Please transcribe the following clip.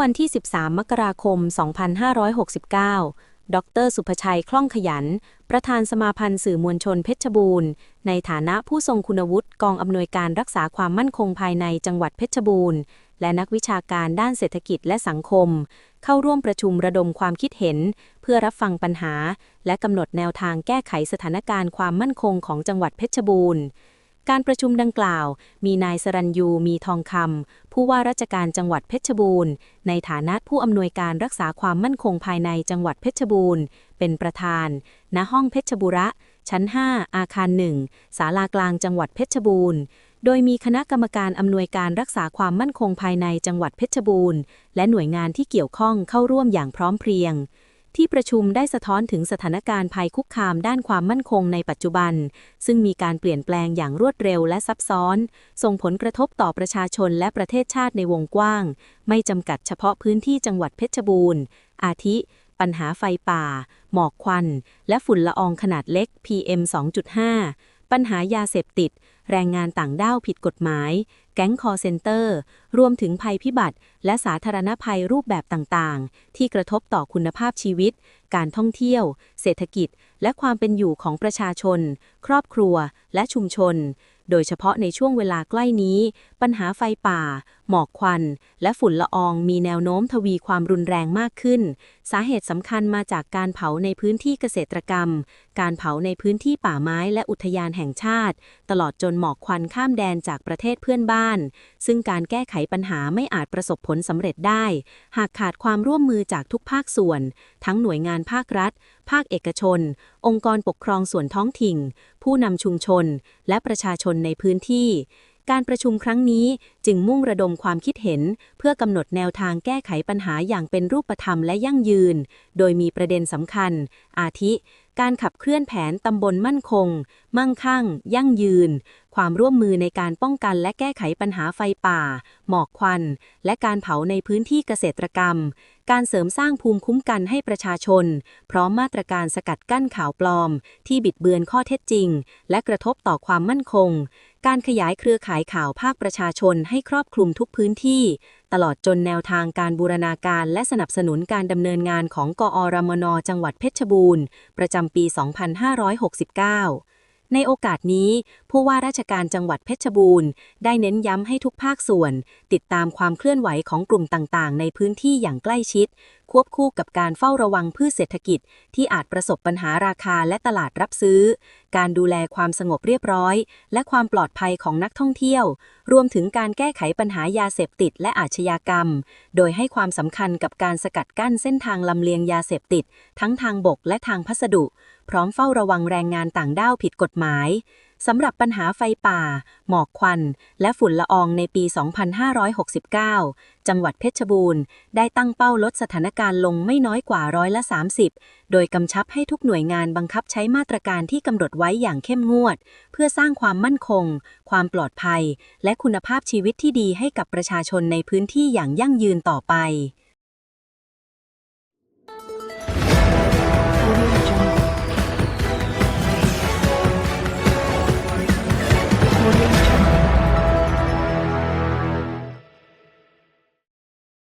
วันที่ 13 มกราคม 2569 ดร สุภชัย คล่องขยัน ประธานสมาพันธ์สื่อมวลชนเพชรบูรณ์ ในฐานะผู้ทรงคุณวุฒิกองอำนวยการรักษาความมั่นคงภายในจังหวัดเพชรบูรณ์ และนักวิชาการด้านเศรษฐกิจและสังคม เข้าร่วมประชุมระดมความคิดเห็น เพื่อรับฟังปัญหา และกำหนดแนวทางแก้ไขสถานการณ์ความมั่นคงของจังหวัดเพชรบูรณ์ การประชุมดังกล่าว มีนายสรัญยูมีทองคำผู้ว่าราชการจังหวัดเพชรบูรณ์ ในฐานะผู้อำนวยการรักษาความมั่นคงภายในจังหวัดเพชรบูรณ์ เป็นประธาน ณห้องเพชรบุระ ชั้น 5 อาคาร1ศาลากลางจังหวัดเพชรบูรณ์โดยมีคณะกรรมการอำนวยการรักษาความมั่นคงภายในจังหวัดเพชรบูรณ์ และหน่วยงานที่เกี่ยวข้องเข้าร่วมอย่างพร้อมเพรียง ที่ประชุมได้สะท้อนถึงสถานการณ์ภัยคุกคามด้านความมั่นคงในปัจจุบัน ซึ่งมีการเปลี่ยนแปลงอย่างรวดเร็วและซับซ้อน ส่งผลกระทบต่อประชาชนและประเทศชาติในวงกว้าง ไม่จำกัดเฉพาะพื้นที่จังหวัดเพชรบูรณ์ อาทิ ปัญหาไฟป่า หมอกควัน และฝุ่นละอองขนาดเล็ก PM 2.5 ปัญหายาเสพติด แรงงานต่างด้าวผิดกฎหมาย แก๊งคอเซนเตอร์ รวมถึงภัยพิบัติ และสาธารณภัยรูปแบบต่างๆ ที่กระทบต่อคุณภาพชีวิต การท่องเที่ยว เศรษฐกิจ และความเป็นอยู่ของประชาชน ครอบครัว และชุมชน โดยเฉพาะในช่วงเวลาใกล้นี้ ปัญหาไฟป่า หมอกควัน และฝุ่นละอองมีแนวโน้มทวีความรุนแรงมากขึ้น สาเหตุสำคัญมาจากการเผาในพื้นที่เกษตรกรรม การเผาในพื้นที่ป่าไม้และอุทยานแห่งชาติ ตลอดจนหมอกควันข้ามแดนจากประเทศเพื่อนบ้าน ซึ่งการแก้ไขปัญหาไม่อาจประสบผลสำเร็จได้ หากขาดความร่วมมือจากทุกภาคส่วน ทั้งหน่วยงานภาครัฐ ภาคเอกชนองค์กรปกครองส่วนท้องถิ่น ผู้นำชุมชน และประชาชนในพื้นที่ การประชุมครั้งนี้จึงมุ่งระดมความคิดเห็น เพื่อกำหนดแนวทางแก้ไขปัญหาอย่างเป็นรูปธรรมและยั่งยืน โดยมีประเด็นสำคัญ อาทิ การขับเคลื่อนแผนตำบลมั่นคง มั่งคั่ง ยั่งยืน ความร่วมมือในการป้องกันและแก้ไขปัญหาไฟป่า หมอกควัน และการเผาในพื้นที่เกษตรกรรม การเสริมสร้างภูมิคุ้มกันให้ประชาชน พร้อมมาตรการสกัดกั้นข่าวปลอม ที่บิดเบือนข้อเท็จจริง และกระทบต่อความมั่นคง การขยายเครือข่ายข่าวภาคประชาชนให้ครอบคลุมทุกพื้นที่ ตลอดจนแนวทางการบูรณาการและสนับสนุนการดำเนินงานของกอรมนจังหวัดเพชรบูรณ์ ประจำปี 2569 ในโอกาสนี้ผู้ว่าราชการจังหวัดเพชรบูรณ์ ได้เน้นย้ำให้ทุกภาคส่วน ติดตามความเคลื่อนไหวของกลุ่มต่างๆ ในพื้นที่อย่างใกล้ชิด ควบคู่กับการเฝ้าระวังพืชเศรษฐกิจ ที่อาจประสบปัญหาราคาและตลาดรับซื้อ การดูแลความสงบเรียบร้อย และความปลอดภัยของนักท่องเที่ยว รวมถึงการแก้ไขปัญหายาเสพติดและอาชญากรรม โดยให้ความสำคัญกับการสกัดกั้นเส้นทางลำเลียงยาเสพติด ทั้งทางบกและทางพัสดุ พร้อมเฝ้าระวังแรงงานต่างด้าวผิดกฎหมายสำหรับปัญหาไฟป่า หมอกควัน และฝุ่นละอองในปี 2569 จังหวัดเพชรบูรณ์ ได้ตั้งเป้าลดสถานการณ์ลงไม่น้อยกว่าร้อยละ 30 โดยกำชับให้ทุกหน่วยงานบังคับใช้มาตรการที่กำหนดไว้อย่างเข้มงวด เพื่อสร้างความมั่นคง ความปลอดภัย และคุณภาพชีวิตที่ดีให้กับประชาชนในพื้นที่อย่างยั่งยืนต่อไป